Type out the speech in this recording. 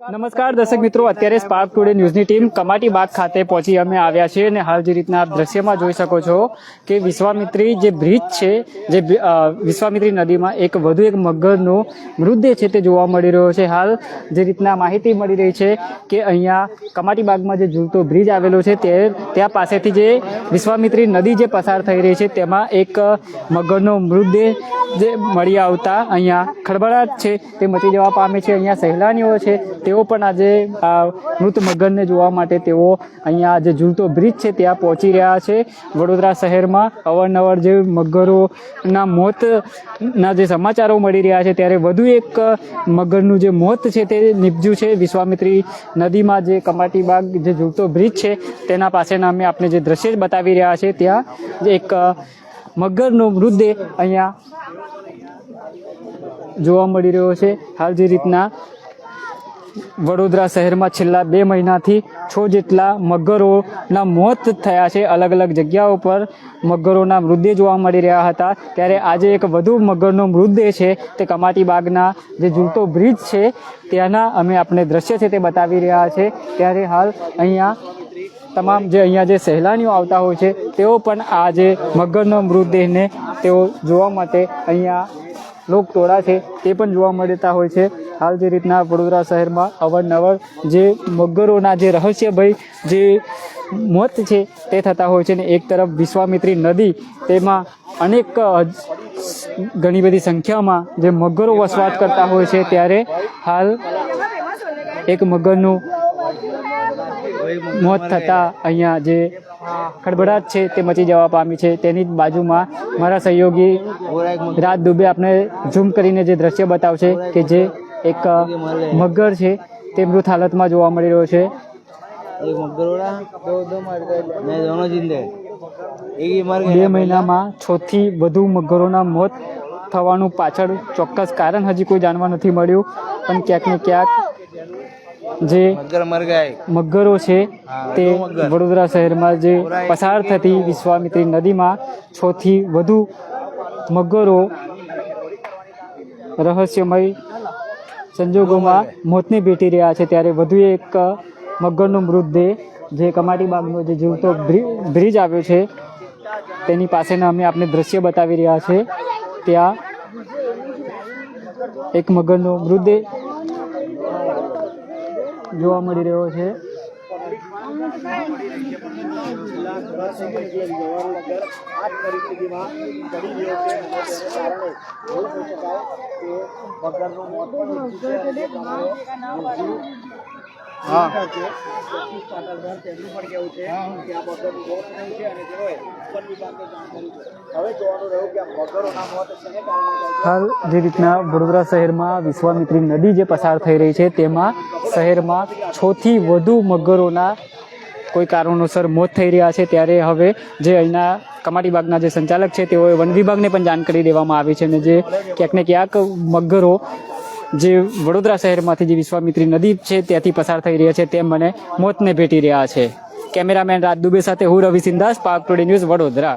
નમસ્કાર, દર્શક મિત્રો. અત્યારે સ્પાર્ક ટુડે ન્યૂઝની ટીમ કમાટી બાગ ખાતે પહોંચી અમે આવ્યા છીએ અને હાલ જે રીતના આપ દ્રશ્યમાં જોઈ શકો છો કે વિશ્વામિત્રી જે બ્રિજ છે, જે વિશ્વામિત્રી નદીમાં એક વધુ એક મગરનો મૃતદેહ છે તે જોવા મળી રહ્યો છે. હાલ જે રીતના માહિતી મળી રહી છે કે અહીંયા કમાટી બાગમાં જે ઝૂલતો બ્રિજ આવેલો છે તે, ત્યાં પાસેથી જે વિશ્વામિત્રી નદી જે પસાર થઈ રહી છે તેમાં એક મગરનો મૃતદેહ જે મળી આવતા અહીંયા ખળભળાટ છે તે મચી જવા પામે છે. અહીંયા સહેલાણીઓ છે, તેઓ પણ આજે મૃત મગરને જોવા માટે તેઓ અહીંયા જે ઝૂલતો બ્રિજ છે ત્યાં પહોંચી રહ્યા છે. વડોદરા શહેરમાં અવારનવાર જે મગરોના મોતના જે સમાચારો મળી રહ્યા છે ત્યારે વધુ એક મગરનું જે મોત છે તે નિપજ્યું છે. વિશ્વામિત્રી નદીમાં જે કમાટી બાગ જે ઝૂલતો બ્રિજ છે તેના પાસેના અમે આપને જે દ્રશ્ય બતાવી રહ્યા છે. ત્યાં એક મગરનો મૃતદેહ અહીંયા જોવા મળી રહ્યો છે. હાલ જે રીતના વડોદરા શહેરમાં છેલ્લા બે મહિનાથી છ જેટલા મગરોના મોત થયા છે. અલગ અલગ જગ્યાઓ પર મગરોના મૃતદેહ જોવા મળી રહ્યા હતા. ત્યારે આજે એક વધુ મગરનો મૃતદેહ છે તે કમાટી બાગના જે ઝૂલતો બ્રિજ છે, ત્યાંના અમે આપણે દ્રશ્ય છે તે બતાવી રહ્યા છે. ત્યારે હાલ અહીંયા તમામ જે અહીંયા જે સહેલાણીઓ આવતા હોય છે, તેઓ પણ આ જે મગરનો મૃતદેહને તેઓ જોવા માટે અહીંયા લોક ટોળા છે તે પણ જોવા મળતા હોય છે. હાલ જે રીતના વડોદરા શહેરમાં અવારનવાર જે મગરોના જે રહસ્યભય જે મોત છે તે થતા હોય છે ને એક તરફ વિશ્વામિત્રી નદી તેમાં અનેક ઘણી બધી સંખ્યામાં જે મગરો વસવાટ કરતા હોય છે ત્યારે હાલ એક મગરનું મોત થતાં અહીંયા જે ખડબડાટ છે તે મચી જવા પામી છે. તેની જ બાજુમાં મારા સહયોગી રાત દુબે આપણે ઝૂમ કરીને જે દ્રશ્ય બતાવશે કે જે એક મગર છે. તે મૃત હાલતમાં જોવા મળી રહ્યો છે. બે મહિનામાં છથી વધુ મગરોના મોત થવાનું પાછળ ચોક્કસ કારણ હજી કોઈ જાણવા નથી મળ્યું. પણ ક્યાંક ને ક્યાંક જે મગરો છે તે વડોદરા શહેરમાં જે પસાર થતી વિશ્વામિત્રી નદીમાં છથી વધુ મગરો રહસ્યમય સંજોગોમાં મોતને ભેટી રહ્યા છે ત્યારે વધુ એક મગરનો મૃતદેહ જે કમાટી બાગનો જે જીવતો બ્રિ- બ્રિજ આવ્યો છે તેની પાસેના અમે આપને દ્રશ્ય બતાવી રહ્યા છે. ત્યાં એક મગરનો મૃતદેહ જોવા મળી રહ્યો છે. હાલ જે રીતના વડોદરા શહેરમાં વિશ્વામિત્રી નદી જે પસાર થઈ રહી છે, તેમાં શહેરમાં છ થી વધુ મગરોના કોઈ કારણોસર મોત થઈ રહ્યા છે. ત્યારે હવે જે અહીંના કમાટી બાગના જે સંચાલક છે, તેઓએ વન વિભાગને પણ જાણ કરી દેવામાં આવી છે અને જે ક્યાંક ને ક્યાંક મગરો જે વડોદરા શહેરમાંથી જે વિશ્વામિત્રી નદી છે, ત્યાંથી પસાર થઈ રહ્યા છે, તેમ મને મોતને ભેટી રહ્યા છે. કેમેરામેન રાજ દુબે સાથે હું રવિ સિંધાસ પાક ટુડે ન્યૂઝ વડોદરા.